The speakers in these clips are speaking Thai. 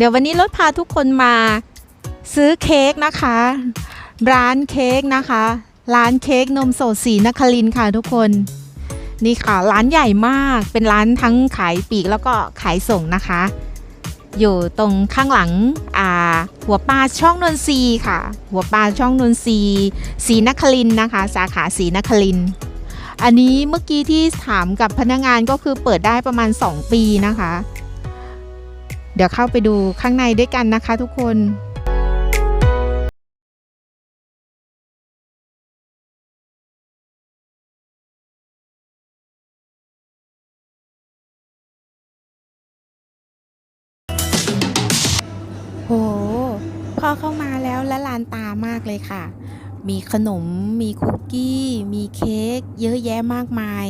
เดี๋ยววันนี้รถพาทุกคนมาซื้อเค้กนะคะ ร้านเค้กนะคะ ร้านเค้กนมสดสีนครินค่ะทุกคนนี่ค่ะร้านใหญ่มากเป็นร้านทั้งขายปีกแล้วก็ขายส่งนะคะ อยู่ตรงข้างหลังอ่าหัวปลาช่องนนทรีค่ะ หัวปลาช่องนนทรีสีนครินนะคะ สาขาสีนครินอันนี้เมื่อกี้ที่ถามกับพนักงานก็คือเปิดได้ประมาณ 2 ปีนะคะ ดี๋ยวเข้าไปดูข้างในด้วยกันนะคะทุกคนโหพอเข้ามาแล้วละลานตามากเลยค่ะ มีขนม มีคุกกี้ มีเค้ก เยอะแยะมากมาย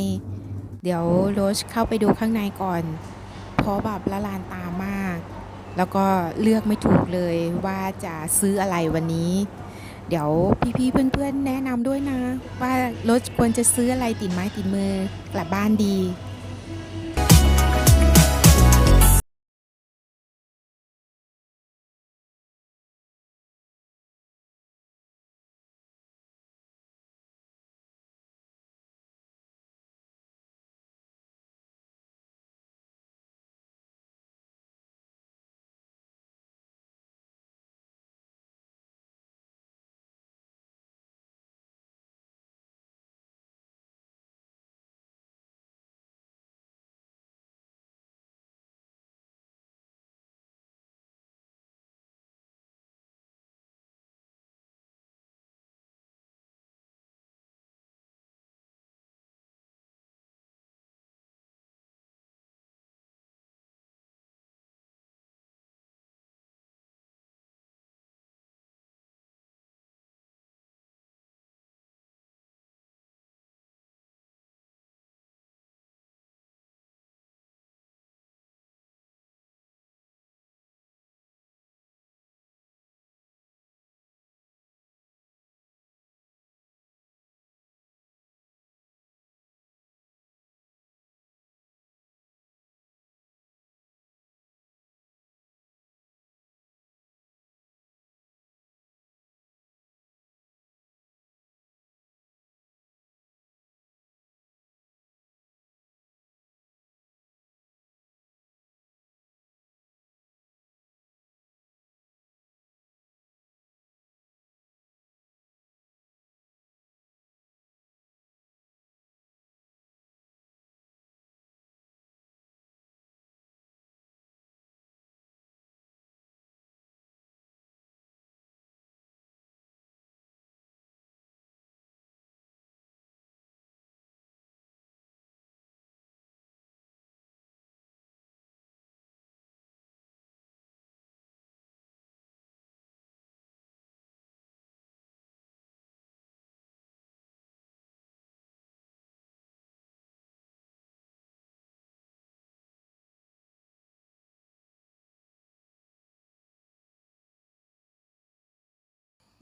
เดี๋ยวโรสเข้าไปดูข้างในก่อน เพราะแบบละลานตามาก แล้วก็เลือกไม่ถูกเลยว่าจะซื้ออะไรวันนี้ เดี๋ยวพี่ๆเพื่อนๆแนะนำด้วยนะ ว่ารถควรจะซื้ออะไรติดไม้ติดมือกลับบ้านดี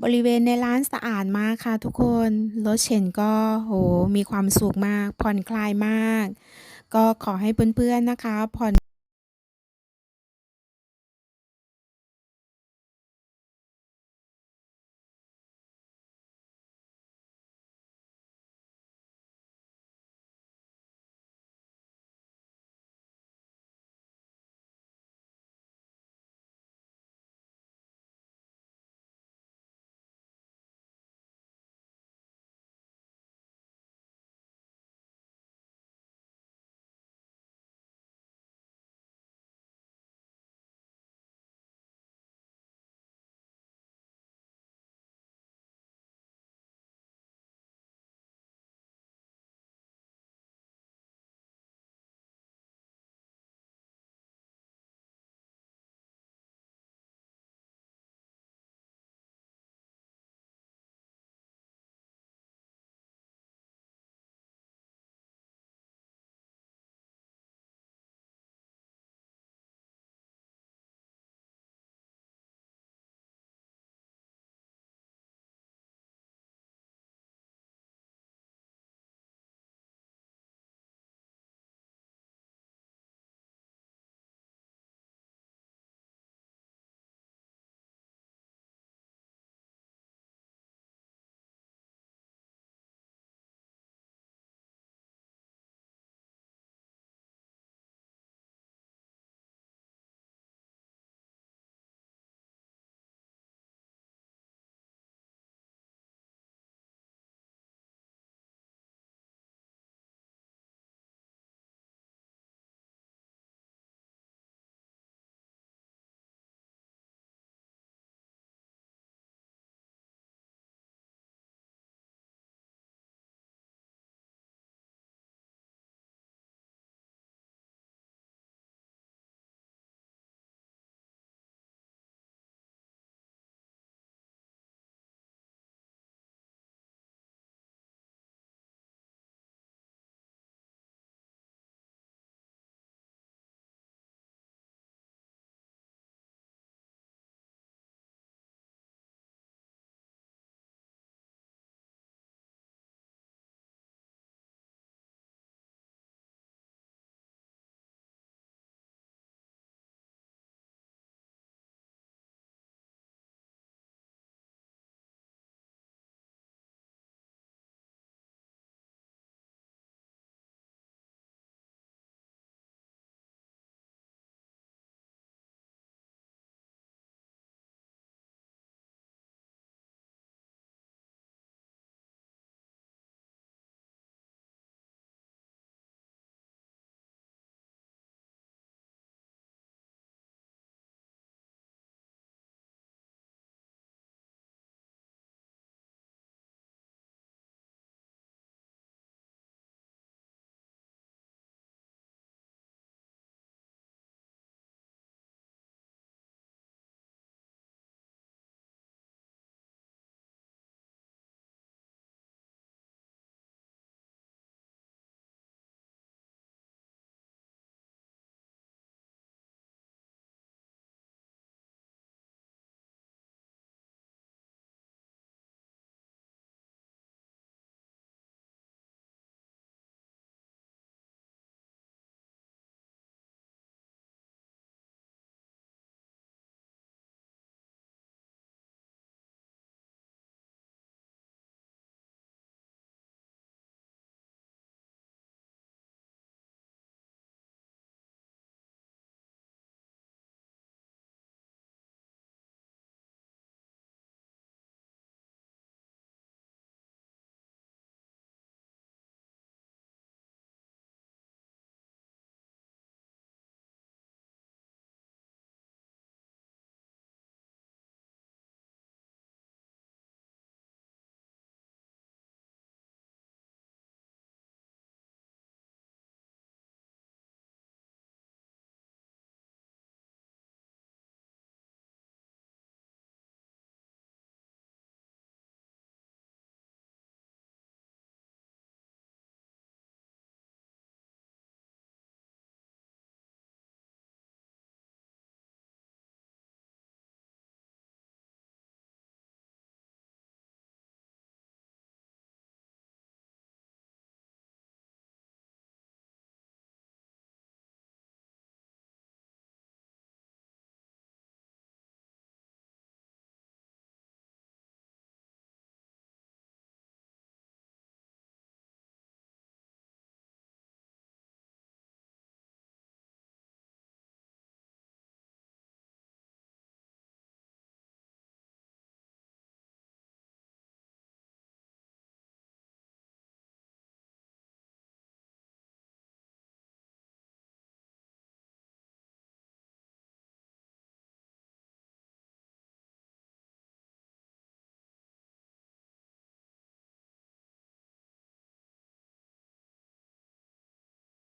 บริเวณในร้านสะอาดมากค่ะทุกคน รถเชนก็โหมีความสุขมาก ผ่อนคลายมาก ก็ขอให้เพื่อนๆนะคะ ผ่อน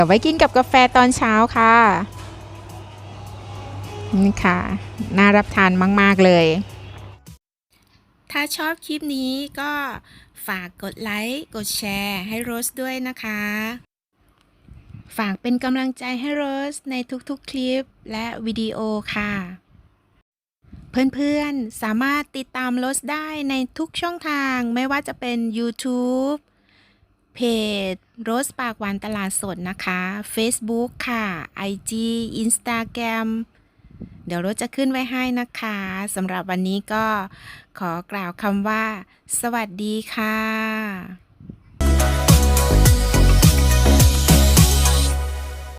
เอาไว้กินกับกาแฟตอนเช้าค่ะนี่ค่ะ น่ารับทานมาก ๆ เลย ถ้าชอบคลิปนี้ก็ฝากกดไลค์ กดแชร์ให้โรสด้วยนะคะ ฝากเป็นกำลังใจให้โรสในทุกๆ คลิปและวิดีโอค่ะ เพื่อน ๆ สามารถติดตามโรสได้ในทุกช่องทางไม่ว่าจะเป็น YouTube เพจโรสปากหวานตลาดสดนะคะ Facebook ค่ะ IG Instagram เดี๋ยวโรสจะขึ้นไว้ให้นะคะสำหรับวันนี้ก็ขอกล่าวคำว่า สวัสดีค่ะ